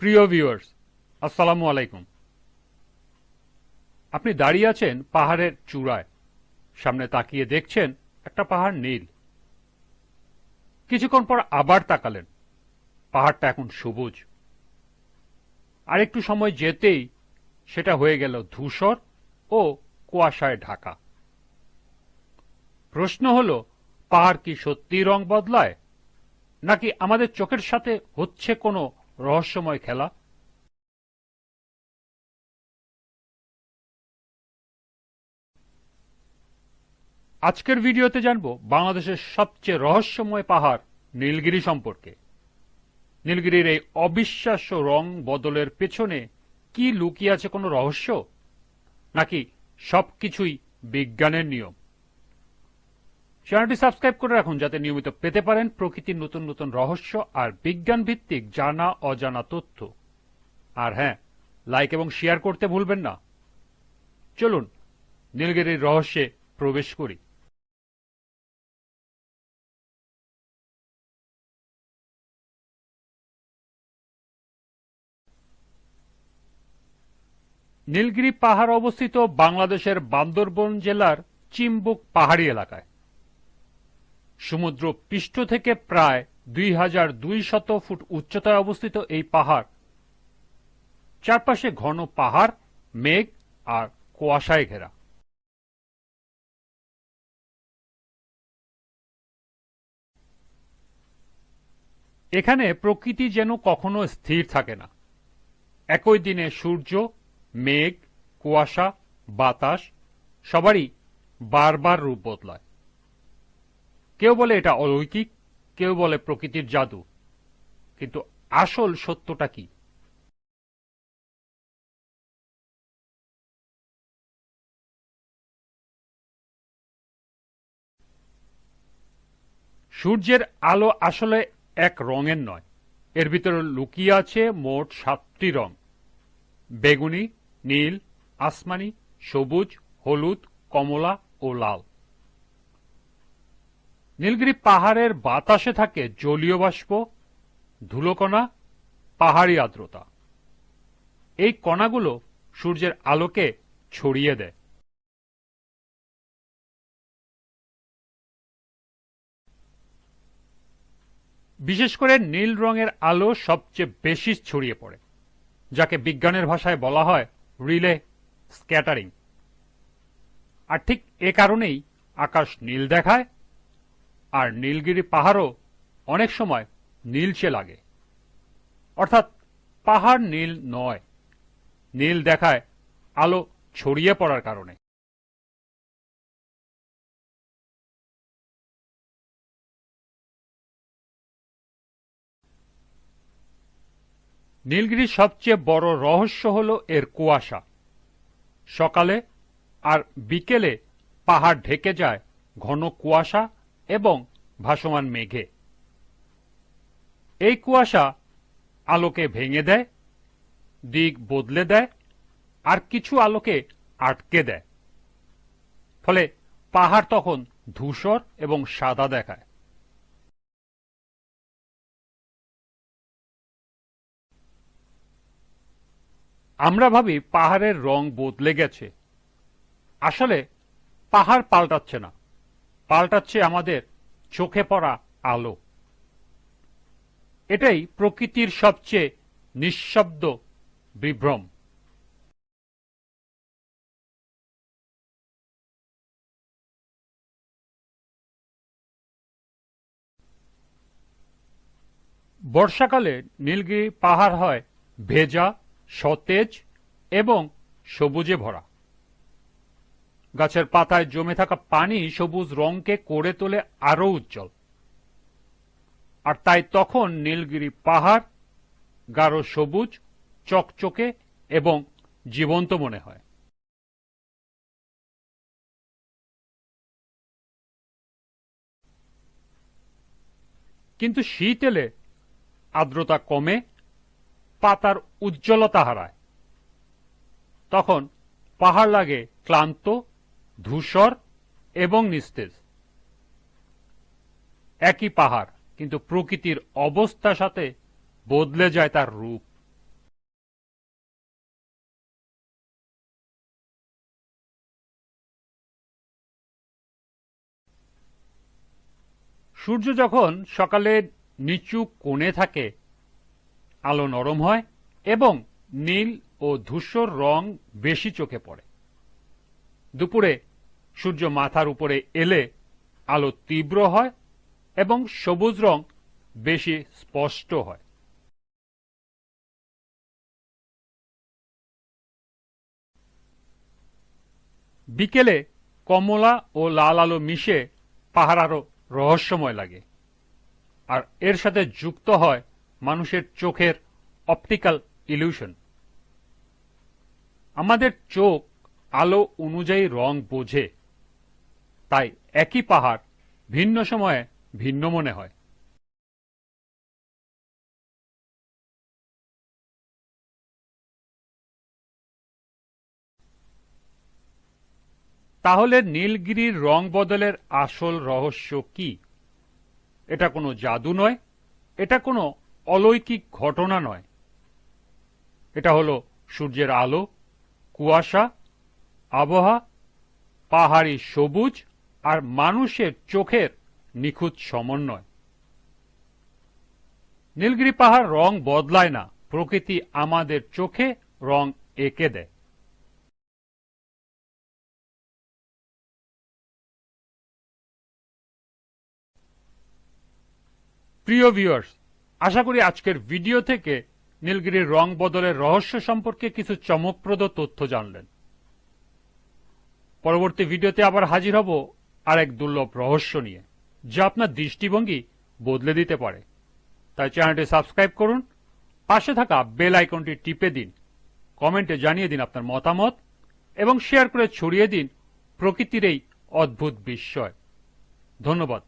প্রিয় ভিউয়ার্স আসসালামু আলাইকুম। আপনি দাঁড়িয়ে আছেন পাহাড়ের চূড়ায়। সামনে তাকিয়ে দেখছেন একটা পাহাড় নীল। কিছুক্ষণ পর আবার তাকালেন। পাহাড়টা এখন সবুজ। আর একটু সময় যেতেই সেটা হয়ে গেল ধূসর ও কুয়াশায় ঢাকা। প্রশ্ন হল, পাহাড় কি সত্যি রং বদলায়? নাকি আমাদের চোখের সাথে হচ্ছে কোনো রহস্যময় খেলা। আজকের ভিডিওতে জানব বাংলাদেশের সবচেয়ে রহস্যময় পাহাড় নীলগিরি সম্পর্কে। নীলগিরির এই অবিশ্বাস্য রং বদলের পেছনে কি লুকিয়ে আছে কোনো রহস্য? নাকি সবকিছুই বিজ্ঞানের নিয়ম? চ্যানেলটি সাবস্ক্রাইব করে রাখুন যাতে নিয়মিত পেতে পারেন প্রকৃতির নতুন নতুন রহস্য আর বিজ্ঞান ভিত্তিক জানা, অজানা তথ্য। আর হ্যাঁ লাইক এবং শেয়ার করতে ভুলবেন না। চলুন, নীলগিরির রহস্যে প্রবেশ করি। নীলগিরি পাহাড় অবস্থিত বাংলাদেশের বান্দরবন জেলার চিম্বুক পাহাড়ি এলাকায়। সমুদ্র পৃষ্ঠ থেকে প্রায় দুই হাজার দুই শত ফুট উচ্চতায় অবস্থিত এই পাহাড়। চারপাশে ঘন পাহাড়, মেঘ আর কুয়াশায় ঘেরা। এখানে প্রকৃতি যেন কখনো স্থির থাকে না। একই দিনে সূর্য, মেঘ, কুয়াশা, বাতাস সবারই বারবার রূপ বদলায়। কেউ বলে এটা অলৌকিক, কেউ বলে প্রকৃতির জাদু। কিন্তু আসল সত্যটা কি? সূর্যের আলো আসলে এক রঙের নয়। এর ভিতরে লুকিয়ে আছে মোট সাতটি রং। বেগুনি, নীল, আসমানি, সবুজ, হলুদ, কমলা ও লাল। নীলগিরি পাহাড়ের বাতাসে থাকে জলীয় বাষ্প, ধুলোকণা, পাহাড়ি আর্দ্রতা। এই কণাগুলো সূর্যের আলোকে ছড়িয়ে দেয়। বিশেষ করে নীল রঙের আলো সবচেয়ে বেশি ছড়িয়ে পড়ে, যাকে বিজ্ঞানের ভাষায় বলা হয় রিলে স্ক্যাটারিং। আর ঠিক এ কারণেই আকাশ নীল দেখায় আর নীলগিরি পাহাড়ও অনেক সময় নীলচে লাগে। অর্থাৎ পাহাড় নীল নয়, নীল দেখায় আলো ছড়িয়ে পড়ার কারণে। নীলগিরির সবচেয়ে বড় রহস্য হল এর কুয়াশা। সকালে আর বিকেলে পাহাড় ঢেকে যায় ঘন কুয়াশা এবং ভাসমান মেঘে। এই কুয়াশা আলোকে ভেঙে দেয়, দিক বদলে দেয়, আর কিছু আলোকে আটকে দেয়। ফলে পাহাড় তখন ধূসর এবং সাদা দেখায়। আমরা ভাবি পাহাড়ের রং বদলে গেছে। আসলে পাহাড় পাল্টাচ্ছে না। পাল্টাচ্ছে আমাদের চোখে পড়া আলো। এটাই প্রকৃতির সবচেয়ে নিঃশব্দ বিভ্রম। বর্ষাকালে নীলগিরি পাহাড় হয় ভেজা, সতেজ এবং সবুজে ভরা। গাছের পাতায় জমে থাকা পানি সবুজ রংকে করে তোলে আরও উজ্জ্বল। আর তাই তখন নীলগিরি পাহাড় গাঢ় সবুজ, চকচকে এবং জীবন্ত মনে হয়। কিন্তু শীত এলে আর্দ্রতা কমে, পাতার উজ্জ্বলতা হারায়। তখন পাহাড় লাগে ক্লান্ত ধূসর এবং নিস্তেজ। একই পাহাড়, কিন্তু প্রকৃতির অবস্থার সাথে বদলে যায় তার রূপ। সূর্য যখন সকালে নিচু কোণে থাকে, আলো নরম হয় এবং নীল ও ধূসর রং বেশি চোখে পড়ে। দুপুরে সূর্য মাথার উপরে এলে আলো তীব্র হয় এবং সবুজ রং বেশি স্পষ্ট হয়। বিকেলে কমলা ও লাল আলো মিশে আরও রহস্যময় লাগে। আর এর সাথে যুক্ত হয় মানুষের চোখের অপটিক্যাল ইলিউশন। আমাদের চোখ আলো অনুযায়ী রং বোঝে। তাই একই পাহাড় ভিন্ন সময়ে ভিন্ন মনে হয়। তাহলে নীলগিরির রং বদলের আসল রহস্য কি? এটা কোনো জাদু নয়, এটা কোনো অলৌকিক ঘটনা নয়। এটা হলো সূর্যের আলো, কুয়াশা, আবহাওয়া, পাহাড়ি সবুজ আর মানুষের চোখের নিখুঁত সমন্বয়। নীলগিরি পাহাড় রং বদলায় না, প্রকৃতি আমাদের চোখে রং এঁকে দেয়। প্রিয় ভিউয়ার্স আশা করি আজকের ভিডিও থেকে নীলগিরির রং বদলের রহস্য সম্পর্কে কিছু চমকপ্রদ তথ্য জানলেন। পরবর্তী ভিডিওতে আবার হাজির হব আর এক দুর্লভ রহস্য নিয়ে, যা আপনার দৃষ্টিভঙ্গি বদলে দিতে পারে। তাই চ্যানেলটি সাবস্ক্রাইব করুন, পাশে থাকা বেল আইকনটি টিপে দিন, কমেন্টে জানিয়ে দিন আপনার মতামত, এবং শেয়ার করে ছড়িয়ে দিন প্রকৃতির এই অদ্ভুত বিস্ময়। ধন্যবাদ।